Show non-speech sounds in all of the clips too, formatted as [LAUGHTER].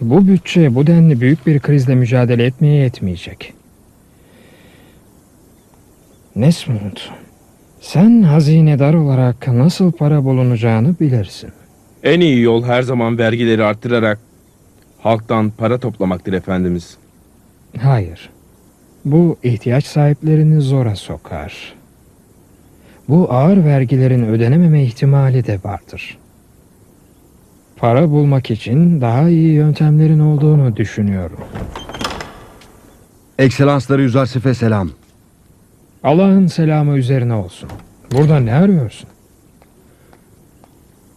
bu bütçe bu denli büyük bir krizle mücadele etmeye yetmeyecek. Nesmut, sen hazinedar olarak nasıl para bulunacağını bilirsin. En iyi yol her zaman vergileri arttırarak halktan para toplamaktır efendimiz. Hayır. Bu ihtiyaç sahiplerini zora sokar. Bu ağır vergilerin ödenememe ihtimali de vardır. Para bulmak için daha iyi yöntemlerin olduğunu düşünüyorum. Ekselansları Yüzarsif'e selam. Allah'ın selamı üzerine olsun. Burada ne arıyorsun?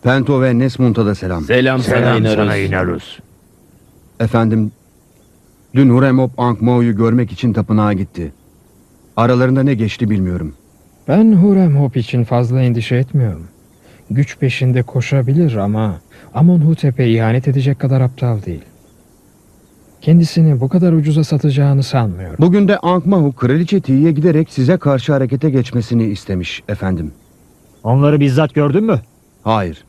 Pento ve Nesmunt'a da selam. Selam, Selam sana inarız. Efendim, dün Huremop Ankmao'yu görmek için tapınağa gitti. Aralarında ne geçti bilmiyorum. Ben Hurem Hop için fazla endişe etmiyorum. Güç peşinde koşabilir ama Amonhotep'e ihanet edecek kadar aptal değil. Kendisini bu kadar ucuza satacağını sanmıyorum. Bugün de Ankmao Kraliçe Ti'ye giderek size karşı harekete geçmesini istemiş efendim. Onları bizzat gördün mü? Hayır.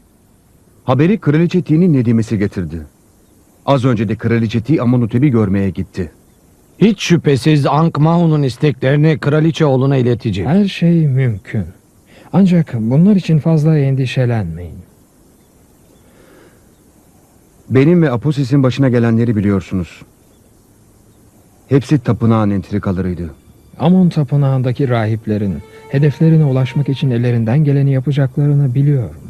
Haberi Kraliçe Ti'nin Nedimesi getirdi. Az önce de Kraliçe Ti Amonhotep'i görmeye gitti. Hiç şüphesiz Ankmahun'un isteklerini kraliçe oğluna iletecek. Her şey mümkün. Ancak bunlar için fazla endişelenmeyin. Benim ve Aposis'in başına gelenleri biliyorsunuz. Hepsi tapınağın entrikalarıydı. Amon tapınağındaki rahiplerin hedeflerine ulaşmak için ellerinden geleni yapacaklarını biliyorum.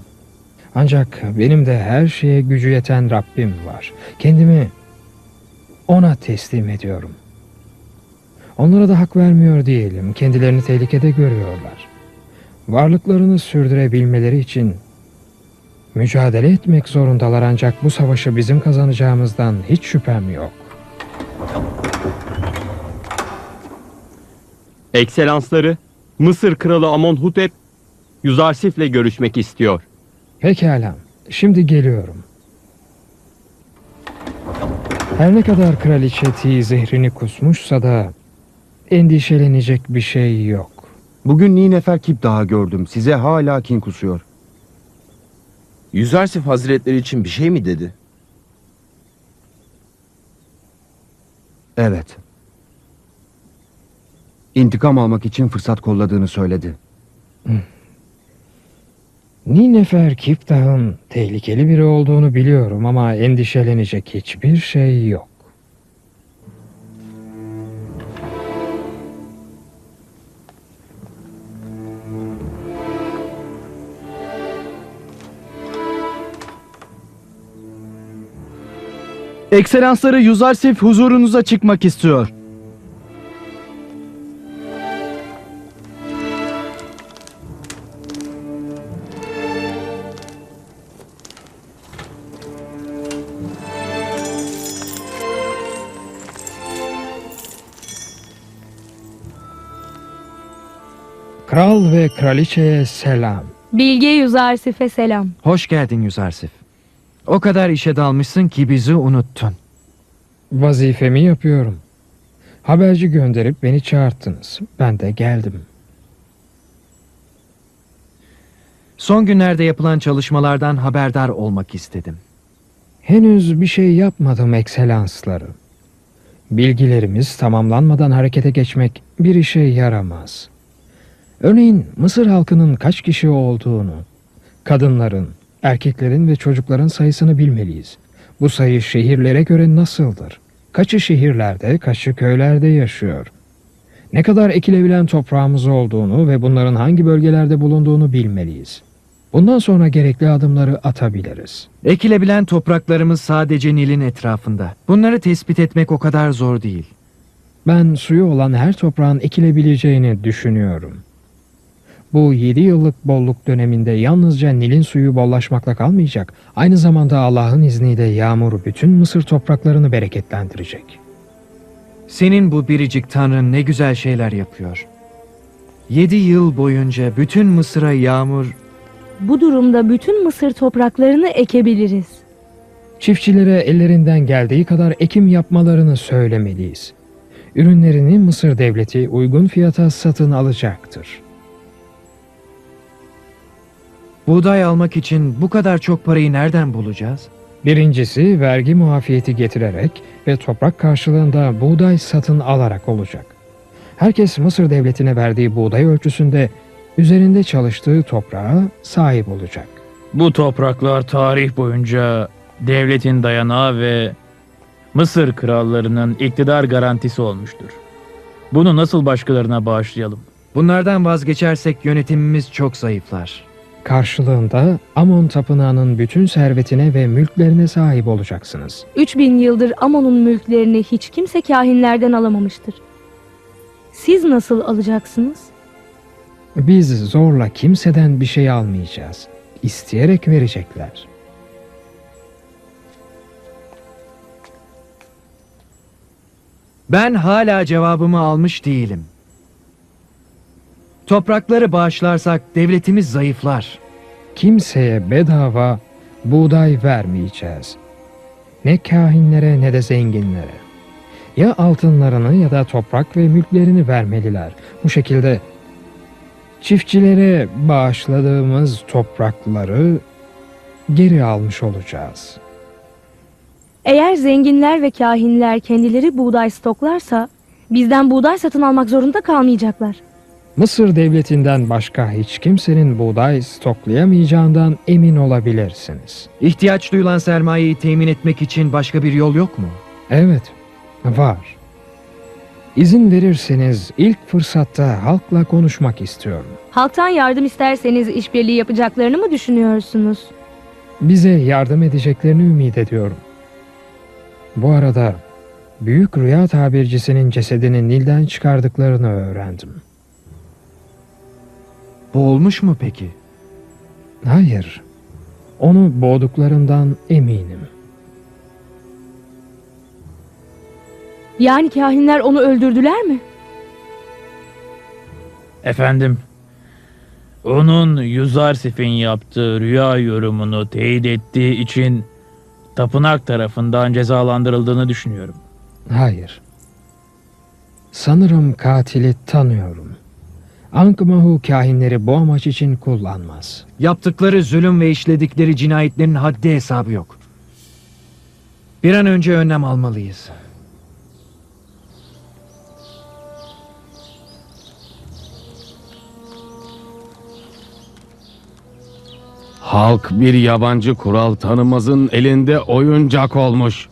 Ancak benim de her şeye gücü yeten Rabbim var. Kendimi ona teslim ediyorum. Onlara da hak vermiyor değilim. Kendilerini tehlikede görüyorlar. Varlıklarını sürdürebilmeleri için mücadele etmek zorundalar ancak bu savaşı bizim kazanacağımızdan hiç şüphem yok. Ekselansları, Mısır Kralı Amonhotep, Yüzarsif'le görüşmek istiyor. Pekala, şimdi geliyorum. Her ne kadar kraliçe Ti zehrini kusmuşsa da endişelenecek bir şey yok. Bugün Nineferkip daha gördüm. Size hala kin kusuyor. Yüzarsif Hazretleri için bir şey mi dedi? Evet. İntikam almak için fırsat kolladığını söyledi. Ninefer Kiptah'ın tehlikeli biri olduğunu biliyorum ama endişelenecek hiçbir şey yok. Ekselansları Yuzarsif huzurunuza çıkmak istiyor. Kral ve kraliçeye selam. Bilge Yüzarsif'e selam. Hoş geldin Yüzarsif. O kadar işe dalmışsın ki bizi unuttun. Vazifemi yapıyorum. Haberci gönderip beni çağırttınız. Ben de geldim. Son günlerde yapılan çalışmalardan haberdar olmak istedim. Henüz bir şey yapmadım ekselansları. Bilgilerimiz tamamlanmadan harekete geçmek bir işe yaramaz. Örneğin Mısır halkının kaç kişi olduğunu, kadınların, erkeklerin ve çocukların sayısını bilmeliyiz. Bu sayı şehirlere göre nasıldır? Kaçı şehirlerde, kaçı köylerde yaşıyor? Ne kadar ekilebilen toprağımız olduğunu ve bunların hangi bölgelerde bulunduğunu bilmeliyiz. Bundan sonra gerekli adımları atabiliriz. Ekilebilen topraklarımız sadece Nil'in etrafında. Bunları tespit etmek o kadar zor değil. Ben suyu olan her toprağın ekilebileceğini düşünüyorum. Bu 7 yıllık bolluk döneminde yalnızca Nil'in suyu bollaşmakla kalmayacak, aynı zamanda Allah'ın izniyle yağmur bütün Mısır topraklarını bereketlendirecek. Senin bu biricik tanrın ne güzel şeyler yapıyor. Yedi yıl boyunca bütün Mısır'a yağmur Bu durumda bütün Mısır topraklarını ekebiliriz. Çiftçilere ellerinden geldiği kadar ekim yapmalarını söylemeliyiz. Ürünlerini Mısır devleti uygun fiyata satın alacaktır. Buğday almak için bu kadar çok parayı nereden bulacağız? Birincisi vergi muafiyeti getirerek ve toprak karşılığında buğday satın alarak olacak. Herkes Mısır devletine verdiği buğday ölçüsünde üzerinde çalıştığı toprağa sahip olacak. Bu topraklar tarih boyunca devletin dayanağı ve Mısır krallarının iktidar garantisi olmuştur. Bunu nasıl başkalarına bağışlayalım? Bunlardan vazgeçersek yönetimimiz çok zayıflar. Karşılığında Amon tapınağının bütün servetine ve mülklerine sahip olacaksınız. 3000 yıldır Amon'un mülklerini hiç kimse kahinlerden alamamıştır. Siz nasıl alacaksınız? Biz zorla kimseden bir şey almayacağız. İsteyerek verecekler. Ben hala cevabımı almış değilim. Toprakları bağışlarsak devletimiz zayıflar. Kimseye bedava buğday vermeyeceğiz. Ne kahinlere ne de zenginlere. Ya altınlarını ya da toprak ve mülklerini vermeliler. Bu şekilde çiftçilere bağışladığımız toprakları geri almış olacağız. Eğer zenginler ve kahinler kendileri buğday stoklarsa bizden buğday satın almak zorunda kalmayacaklar. Mısır devletinden başka hiç kimsenin buğday stoklayamayacağından emin olabilirsiniz. İhtiyaç duyulan sermayeyi temin etmek için başka bir yol yok mu? Evet, var. İzin verirseniz ilk fırsatta halkla konuşmak istiyorum. Halktan yardım isterseniz işbirliği yapacaklarını mı düşünüyorsunuz? Bize yardım edeceklerini ümit ediyorum. Bu arada büyük rüya tabircisinin cesedini Nil'den çıkardıklarını öğrendim. Boğulmuş mu peki? Hayır, onu boğduklarından eminim. Yani kahinler onu öldürdüler mi? Efendim, onun Yuzarsif'in yaptığı rüya yorumunu teyit ettiği için tapınak tarafından cezalandırıldığını düşünüyorum. Hayır. Sanırım katili tanıyorum. Ankmahu kahinleri bu amaç için kullanmaz. Yaptıkları zulüm ve işledikleri cinayetlerin haddi hesabı yok. Bir an önce önlem almalıyız. Halk bir yabancı kural tanımazın elinde oyuncak olmuş.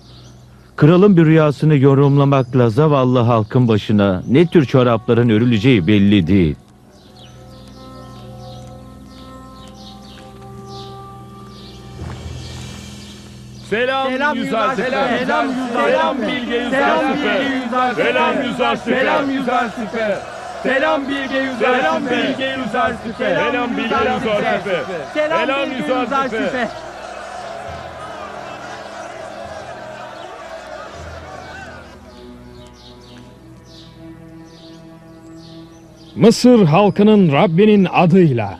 Kralın bir rüyasını yorumlamakla zavallı halkın başına ne tür çorapların örüleceği belli değil. Selam, selam Yüzer Selam, selam, selam Bilge Yüzer Selam Selam Yüzer Selam Yüzer Selam Bilge Yüzer Selam Bilge Yüzer Selam Bilge Yüzer Selam Yüzer Mısır halkının Rabbinin adıyla.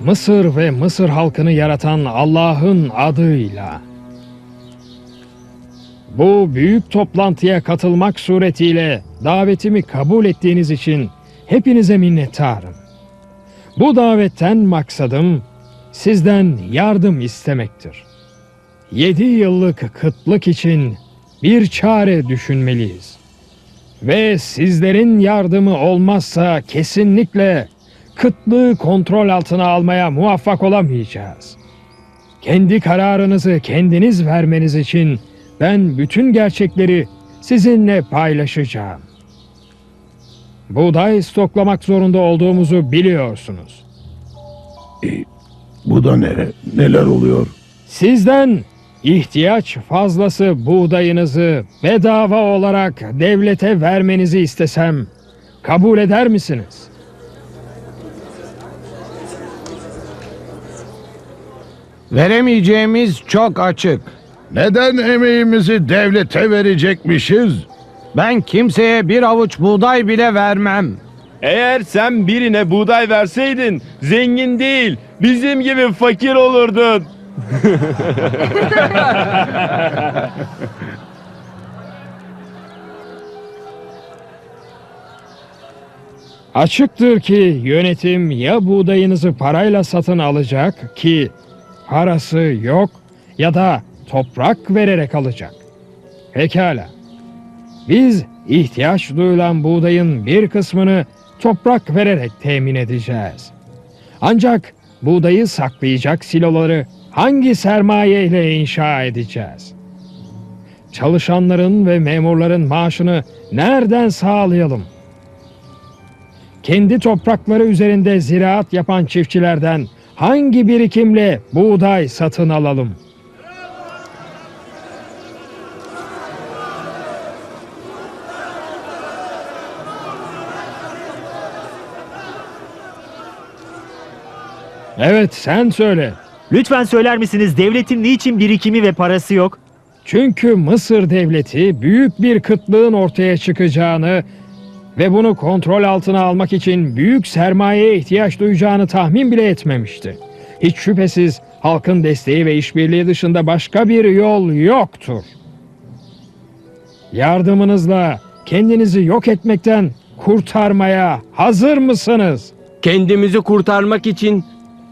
Mısır ve Mısır halkını yaratan Allah'ın adıyla. Bu büyük toplantıya katılmak suretiyle davetimi kabul ettiğiniz için hepinize minnettarım. Bu davetten maksadım sizden yardım istemektir. Yedi yıllık kıtlık için bir çare düşünmeliyiz. Ve sizlerin yardımı olmazsa kesinlikle kıtlığı kontrol altına almaya muvaffak olamayacağız. Kendi kararınızı kendiniz vermeniz için ben bütün gerçekleri sizinle paylaşacağım. Buğday stoklamak zorunda olduğumuzu biliyorsunuz. Bu da nere? Neler oluyor? Sizden ihtiyaç fazlası buğdayınızı bedava olarak devlete vermenizi istesem kabul eder misiniz? Veremeyeceğimiz çok açık. Neden emeğimizi devlete verecekmişiz? Ben kimseye bir avuç buğday bile vermem. Eğer sen birine buğday verseydin zengin değil bizim gibi fakir olurdun. [LAUGHS] Açıktır ki yönetim ya buğdayınızı parayla satın alacak ki parası yok ya da toprak vererek alacak. Pekala. Biz ihtiyaç duyulan buğdayın bir kısmını toprak vererek temin edeceğiz. Ancak buğdayı saklayacak siloları hangi sermaye ile inşa edeceğiz? Çalışanların ve memurların maaşını nereden sağlayalım? Kendi toprakları üzerinde ziraat yapan çiftçilerden hangi birikimle buğday satın alalım? Evet sen söyle. Lütfen söyler misiniz devletin niçin birikimi ve parası yok? Çünkü Mısır devleti büyük bir kıtlığın ortaya çıkacağını ve bunu kontrol altına almak için büyük sermayeye ihtiyaç duyacağını tahmin bile etmemişti. Hiç şüphesiz halkın desteği ve işbirliği dışında başka bir yol yoktur. Yardımınızla kendinizi yok etmekten kurtarmaya hazır mısınız? Kendimizi kurtarmak için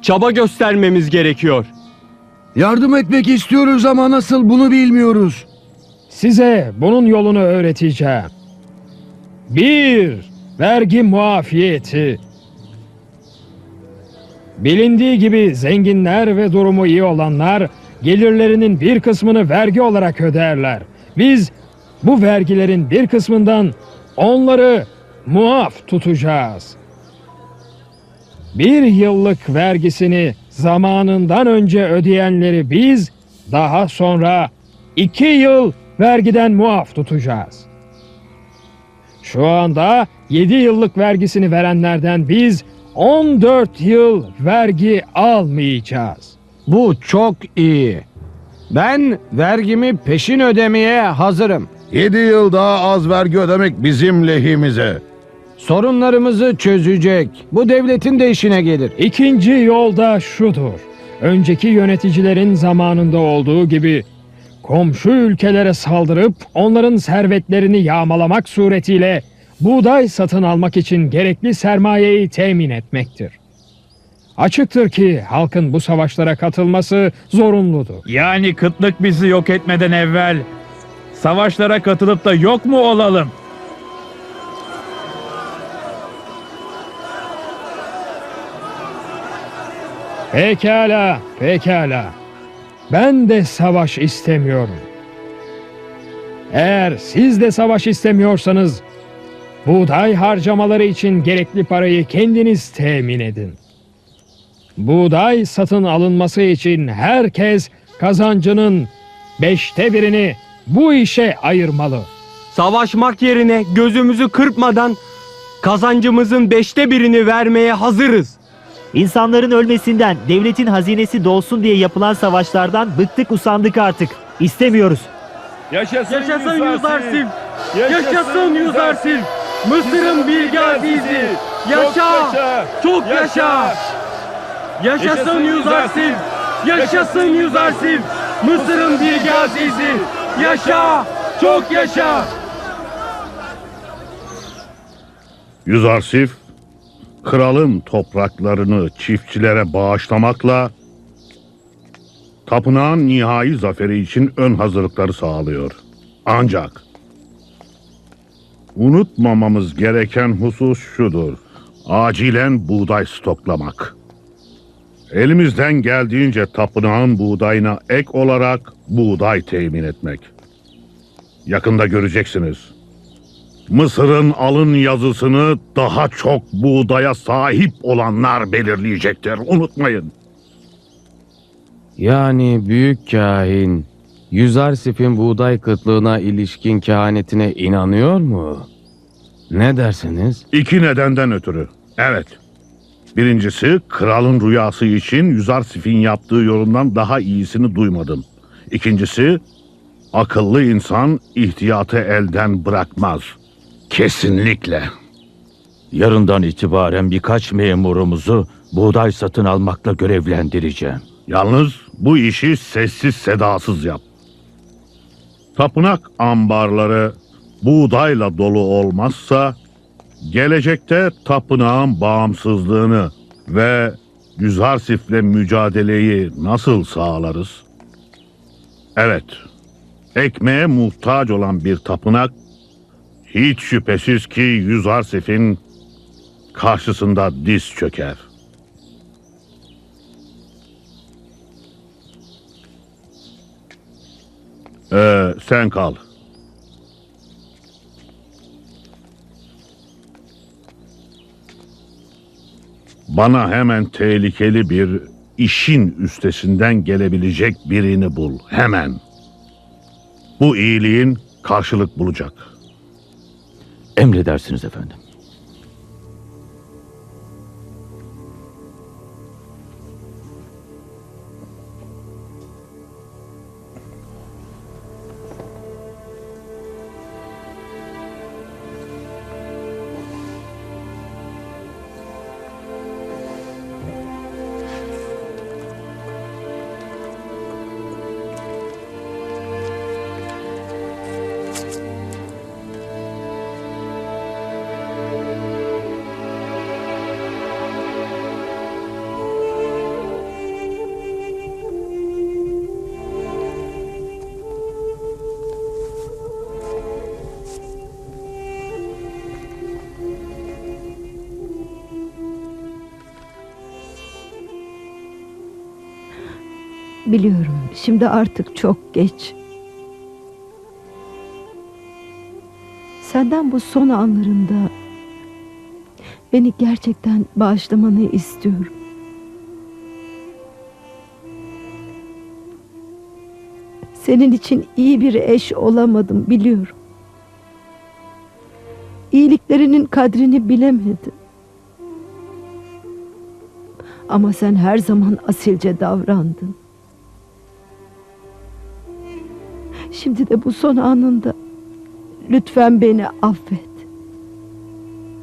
çaba göstermemiz gerekiyor. Yardım etmek istiyoruz ama nasıl bunu bilmiyoruz. Size bunun yolunu öğreteceğim. 1. Vergi muafiyeti. Bilindiği gibi zenginler ve durumu iyi olanlar gelirlerinin bir kısmını vergi olarak öderler. Biz bu vergilerin bir kısmından onları muaf tutacağız. Bir yıllık vergisini zamanından önce ödeyenleri biz daha sonra iki yıl vergiden muaf tutacağız. Şu anda 7 yıllık vergisini verenlerden biz 14 yıl vergi almayacağız. Bu çok iyi. Ben vergimi peşin ödemeye hazırım. 7 yıl daha az vergi ödemek bizim lehimize. Sorunlarımızı çözecek. Bu devletin de işine gelir. İkinci yol da şudur. Önceki yöneticilerin zamanında olduğu gibi komşu ülkelere saldırıp onların servetlerini yağmalamak suretiyle buğday satın almak için gerekli sermayeyi temin etmektir. Açıktır ki halkın bu savaşlara katılması zorunludur. Yani kıtlık bizi yok etmeden evvel savaşlara katılıp da yok mu olalım? Pekala, pekala. Ben de savaş istemiyorum. Eğer siz de savaş istemiyorsanız, buğday harcamaları için gerekli parayı kendiniz temin edin. Buğday satın alınması için herkes kazancının beşte birini bu işe ayırmalı. Savaşmak yerine gözümüzü kırpmadan kazancımızın beşte birini vermeye hazırız. İnsanların ölmesinden, devletin hazinesi dolsun diye yapılan savaşlardan bıktık usandık artık. İstemiyoruz. Yaşasın, Yüzarsif! Yaşasın Yüzarsif! Mısır'ın bilge azizi! Yaşa! Çok yaşa! Yaşasın Yüzarsif! Yaşasın Yüzarsif! Mısır'ın bilge azizi! Yaşa! Çok yaşa! Yüzarsif, kralın topraklarını çiftçilere bağışlamakla tapınağın nihai zaferi için ön hazırlıkları sağlıyor. Ancak unutmamamız gereken husus şudur. Acilen buğday stoklamak. Elimizden geldiğince tapınağın buğdayına ek olarak buğday temin etmek. Yakında göreceksiniz. Mısır'ın alın yazısını daha çok buğdaya sahip olanlar belirleyecektir. Unutmayın. Yani büyük kahin Yüzarsif'in buğday kıtlığına ilişkin kehanetine inanıyor mu? Ne dersiniz? İki nedenden ötürü. Evet. Birincisi kralın rüyası için Yüzarsif'in yaptığı yorumdan daha iyisini duymadım. İkincisi akıllı insan ihtiyatı elden bırakmaz. Kesinlikle. Yarından itibaren birkaç memurumuzu buğday satın almakla görevlendireceğim. Yalnız bu işi sessiz sedasız yap. Tapınak ambarları buğdayla dolu olmazsa gelecekte tapınağın bağımsızlığını ve Yüzarsif'le mücadeleyi nasıl sağlarız? Evet. Ekmeğe muhtaç olan bir tapınak hiç şüphesiz ki Yüzarsif'in karşısında diz çöker. Ee, sen kal. Bana hemen tehlikeli bir işin üstesinden gelebilecek birini bul. Hemen. Bu iyiliğin karşılık bulacak. Emredersiniz efendim. Biliyorum. Şimdi artık çok geç. Senden bu son anlarında beni gerçekten bağışlamanı istiyorum. Senin için iyi bir eş olamadım biliyorum. İyiliklerinin kadrini bilemedim. Ama sen her zaman asilce davrandın. Şimdi de bu son anında lütfen beni affet.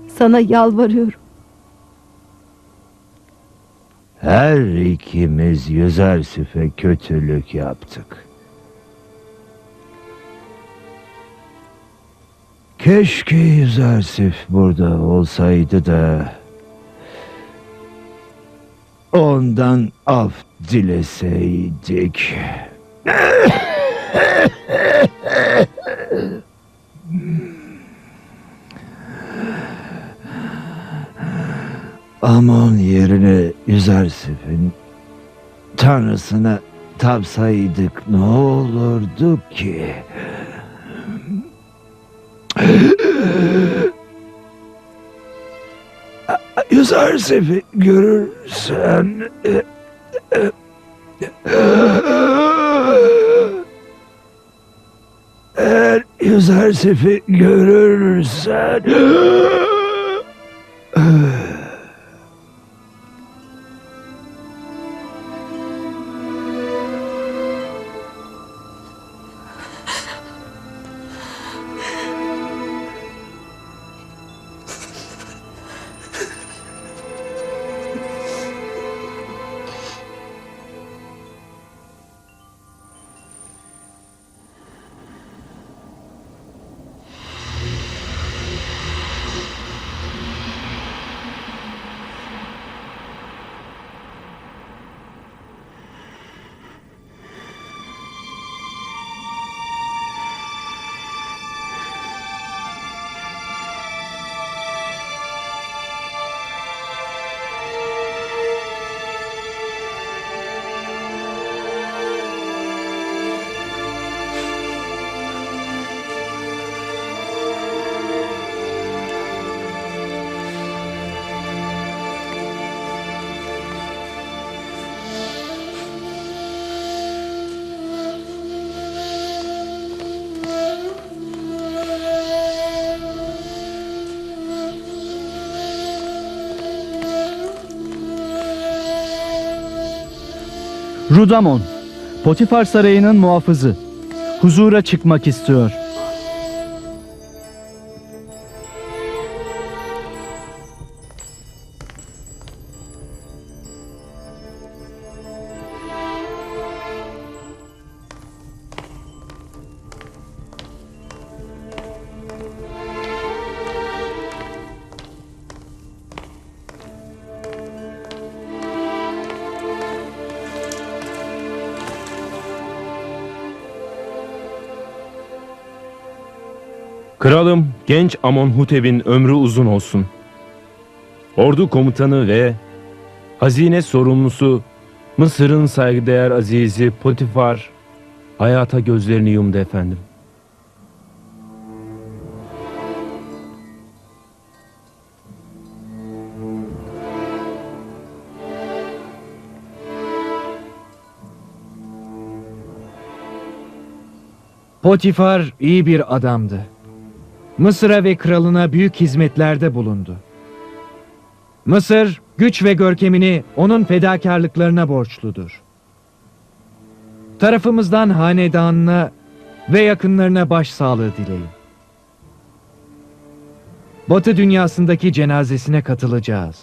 Sana yalvarıyorum. Her ikimiz Yüzersif'e kötülük yaptık. Keşke Yüzersif burada olsaydı da ondan af dileseydik. [LAUGHS] Amon yerine Yüzersif'in tanrısına tapsaydık ne olurdu ki? Yüzersif'i görürsen... Eğer Yüzersif'i görürsen... [GASPS] Rudamon, Potifar Sarayı'nın muhafızı. Huzura çıkmak istiyor. Kralım genç Amonhotep'in ömrü uzun olsun. Ordu komutanı ve hazine sorumlusu Mısır'ın saygıdeğer azizi Potifar hayata gözlerini yumdu efendim. Potifar iyi bir adamdı. Mısır'a ve kralına büyük hizmetlerde bulundu. Mısır, güç ve görkemini onun fedakarlıklarına borçludur. Tarafımızdan hanedanına ve yakınlarına başsağlığı dileyin. Batı dünyasındaki cenazesine katılacağız.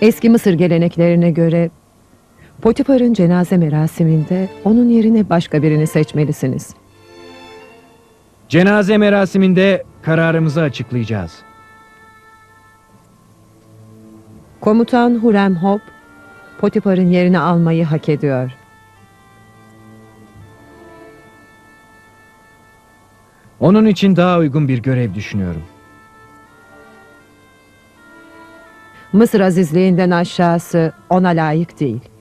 Eski Mısır geleneklerine göre Potifar'ın cenaze merasiminde onun yerine başka birini seçmelisiniz. Cenaze merasiminde kararımızı açıklayacağız. Komutan Hurem Hop, Potifar'ın yerini almayı hak ediyor. Onun için daha uygun bir görev düşünüyorum. Mısır azizliğinden aşağısı ona layık değil.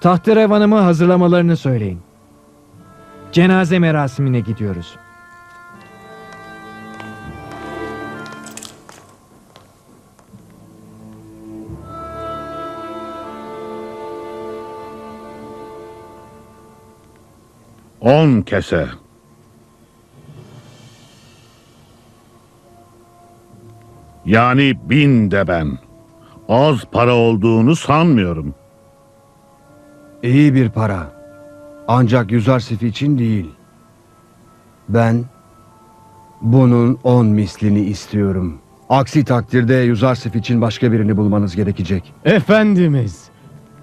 Tahterevanımı hazırlamalarını söyleyin. Cenaze merasimine gidiyoruz. On kese. Yani bin de ben. Az para olduğunu sanmıyorum. İyi bir para. Ancak Yüzarsif için değil. Ben bunun on mislini istiyorum. Aksi takdirde Yüzarsif için başka birini bulmanız gerekecek. Efendimiz,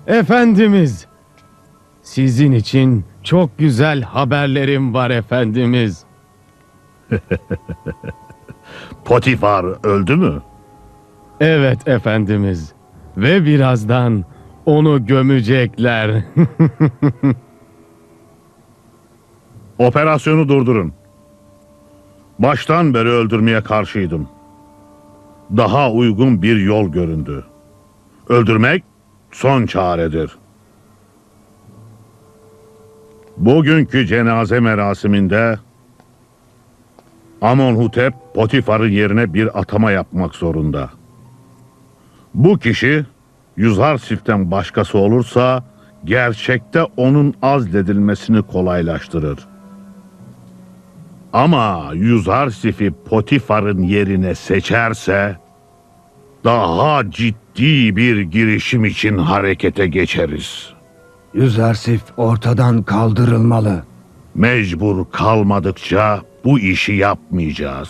efendimiz. Sizin için çok güzel haberlerim var efendimiz. [LAUGHS] Potifar öldü mü? Evet efendimiz. Ve birazdan onu gömecekler. [LAUGHS] Operasyonu durdurun. Baştan beri öldürmeye karşıydım. Daha uygun bir yol göründü. Öldürmek son çaredir. Bugünkü cenaze merasiminde Amonhotep Potifar'ın yerine bir atama yapmak zorunda. Bu kişi Yüzarsif'ten başkası olursa gerçekte onun azledilmesini kolaylaştırır. Ama Yüzarsif'i Potifar'ın yerine seçerse daha ciddi bir girişim için harekete geçeriz. Yüzarsif ortadan kaldırılmalı. Mecbur kalmadıkça bu işi yapmayacağız.